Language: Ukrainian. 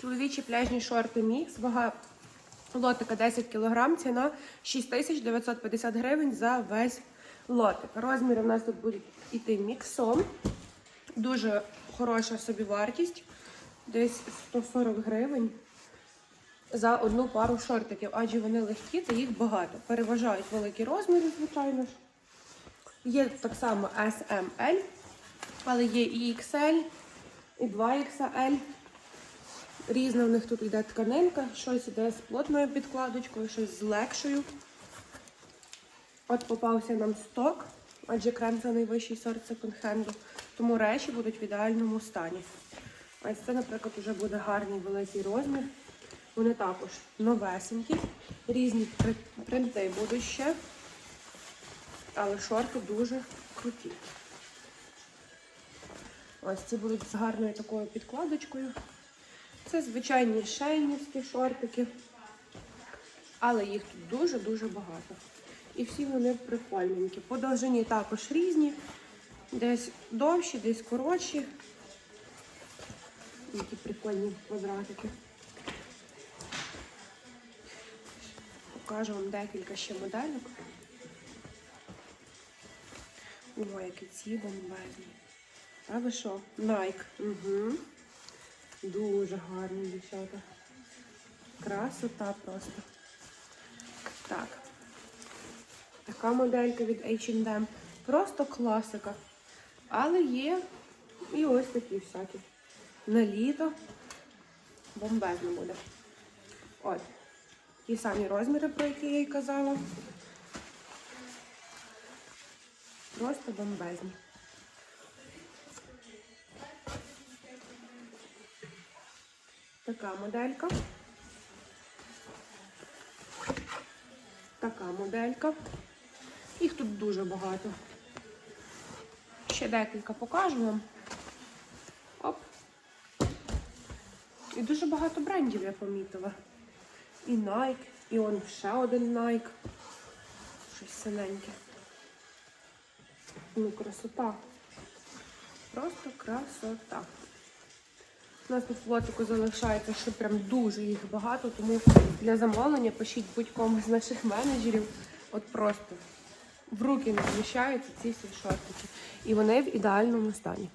Чоловічі пляжні шорти мікс, вага лотика 10 кг, ціна 6950 гривень за весь лотик. Розміри в нас тут будуть іти міксом. Дуже хороша собівартість, десь 140 гривень за одну пару шортиків, адже вони легкі та їх багато. Переважають великі розміри, звичайно ж. Є так само S, M, L, але є і XL, і 2XL. Різна в них тут йде тканинка, щось йде з плотною підкладочкою, щось з легшою. От попався нам сток, адже крем це найвищий сорт секонд-хенду, тому речі будуть в ідеальному стані. Ось це, наприклад, вже буде гарний великий розмір. Вони також новесенькі, різні при- принти будуть ще, але шорти дуже круті. Ось ці будуть з гарною такою підкладочкою. Це звичайні шейнівські шортики, але їх тут дуже-дуже багато. І всі вони прикольненькі. По довжині також різні, десь довші, десь коротші. Які прикольні квадратики. Покажу вам декілька ще моделек. О, які ці бомбезні. А ви що? Nike. Угу. Дуже гарні дівчата. Красота просто. Так. Така моделька від H&M. Просто класика. Але є і ось такі всякі. На літо бомбезно буде. От. Ті самі розміри, про які я й казала. Просто бомбезні. Така моделька. Така моделька. Їх тут дуже багато. Ще декілька покажу вам. Оп. І дуже багато брендів я помітила. І Nike, і он ще один Nike. Щось синеньке. Ну, красота. Просто красота. У нас тут флотику залишається, що прям дуже їх багато, тому для замовлення пишіть будь-кому з наших менеджерів. От просто в руки не вміщаються ці всі шортики. І вони в ідеальному стані.